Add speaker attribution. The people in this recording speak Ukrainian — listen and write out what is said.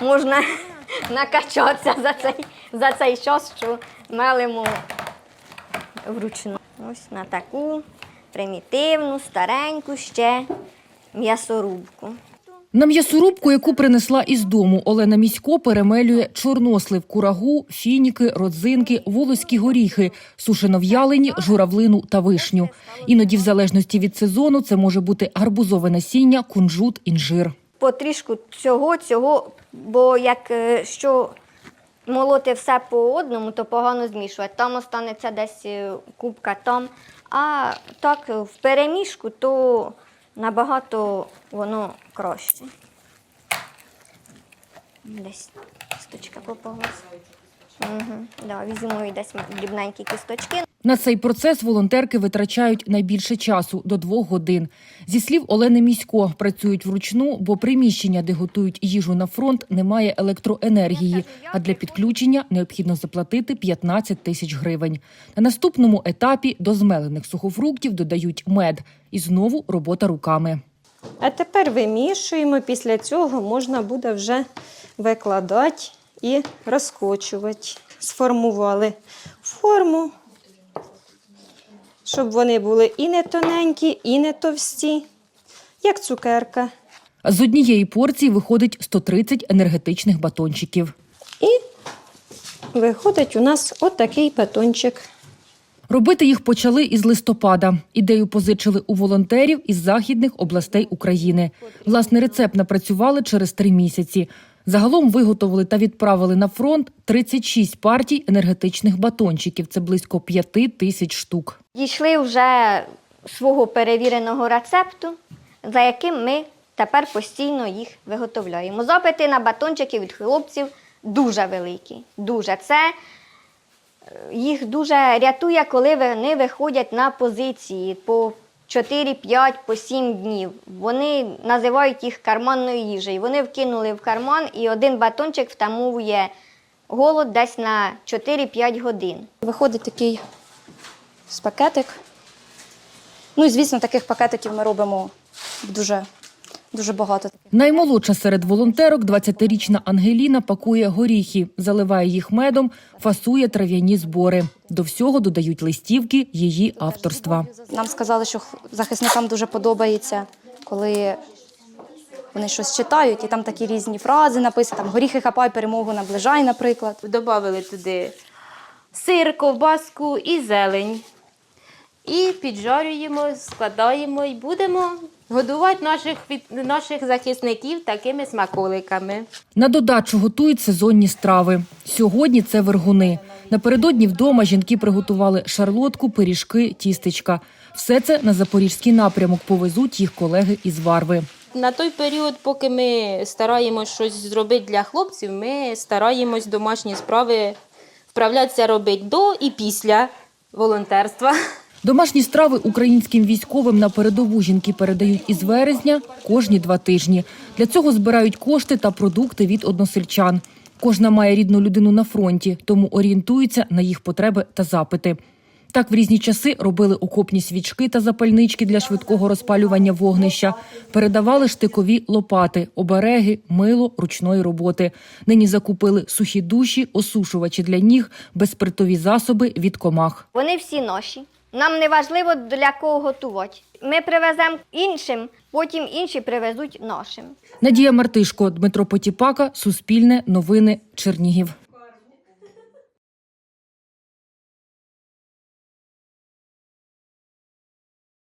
Speaker 1: можна накачатися за цей, за цей час, що мелимо вручну. Ось на таку примітивну, стареньку ще м'ясорубку.
Speaker 2: На м'ясорубку, яку принесла із дому, Олена Місько перемелює чорнослив, курагу, фініки, родзинки, волоські горіхи, сушено-в'ялені, журавлину та вишню. Іноді, в залежності від сезону, це може бути гарбузове насіння, кунжут, інжир.
Speaker 1: Потрішку цього, цього, бо як е, молоти все по одному, то погано змішувати. Там останеться десь е, кубка там. А так е, в перемішку, то набагато воно краще. Десь кісточка попалась. Угу. Да, візьму і десь дрібненькі кісточки.
Speaker 2: На цей процес волонтерки витрачають найбільше часу до двох годин. Зі слів Олени Місько, працюють вручну, бо приміщення, де готують їжу на фронт, немає електроенергії. А для підключення необхідно заплатити 15 тисяч гривень. На наступному етапі до змелених сухофруктів додають мед. І знову робота руками.
Speaker 3: А тепер вимішуємо. Після цього можна буде вже викладати і розкочувати. Сформували форму, щоб вони були і не тоненькі, і не товсті, як цукерка.
Speaker 2: З однієї порції виходить 130 енергетичних батончиків.
Speaker 3: І виходить у нас отакий батончик.
Speaker 2: Робити їх почали із листопада. Ідею позичили у волонтерів із західних областей України. Власний рецепт напрацювали через три місяці. Загалом виготовили та відправили на фронт 36 партій енергетичних батончиків. Це близько 5 тисяч штук.
Speaker 1: Дійшли вже свого перевіреного рецепту, за яким ми тепер постійно їх виготовляємо. Запити на батончики від хлопців дуже великі. Дуже. Це е, їх дуже рятує, коли вони виходять на позиції по 4-5, по 7 днів. Вони називають їх карманною їжею. Вони вкинули в карман і один батончик втамовує голод десь на 4-5 годин.
Speaker 4: Виходить такий з пакетик. Ну і звісно, таких пакетиків ми робимо дуже, дуже багато.
Speaker 2: Наймолодша серед волонтерок, 20-річна Ангеліна, пакує горіхи, заливає їх медом, фасує трав'яні збори. До всього додають листівки її авторства.
Speaker 4: Нам сказали, що захисникам дуже подобається, коли вони щось читають, і там такі різні фрази написані, там горіхи хапай, перемогу наближай, наприклад.
Speaker 5: Добавили туди сир, ковбаску і зелень. І піджарюємо, складаємо і будемо годувати наших, від- наших захисників такими смаколиками.
Speaker 2: На додачу готують сезонні страви. Сьогодні це вергуни. Напередодні вдома жінки приготували шарлотку, пиріжки, тістечка. Все це на запорізький напрямок повезуть їх колеги із Варви.
Speaker 5: На той період, поки ми стараємось щось зробити для хлопців, ми стараємось домашні справи вправлятися робити до і після волонтерства.
Speaker 2: Домашні страви українським військовим на передову жінки передають із вересня кожні два тижні. Для цього збирають кошти та продукти від односельчан. Кожна має рідну людину на фронті, тому орієнтуються на їх потреби та запити. Так в різні часи робили окопні свічки та запальнички для швидкого розпалювання вогнища, передавали штикові лопати, обереги, мило ручної роботи. Нині закупили сухі душі, осушувачі для ніг, безпритові засоби від комах.
Speaker 1: Вони всі наші. Нам не важливо для кого готувати. Ми привеземо іншим, потім інші привезуть нашим.
Speaker 2: Надія Мартишко, Дмитро Потіпака, Суспільне, Новини, Чернігів.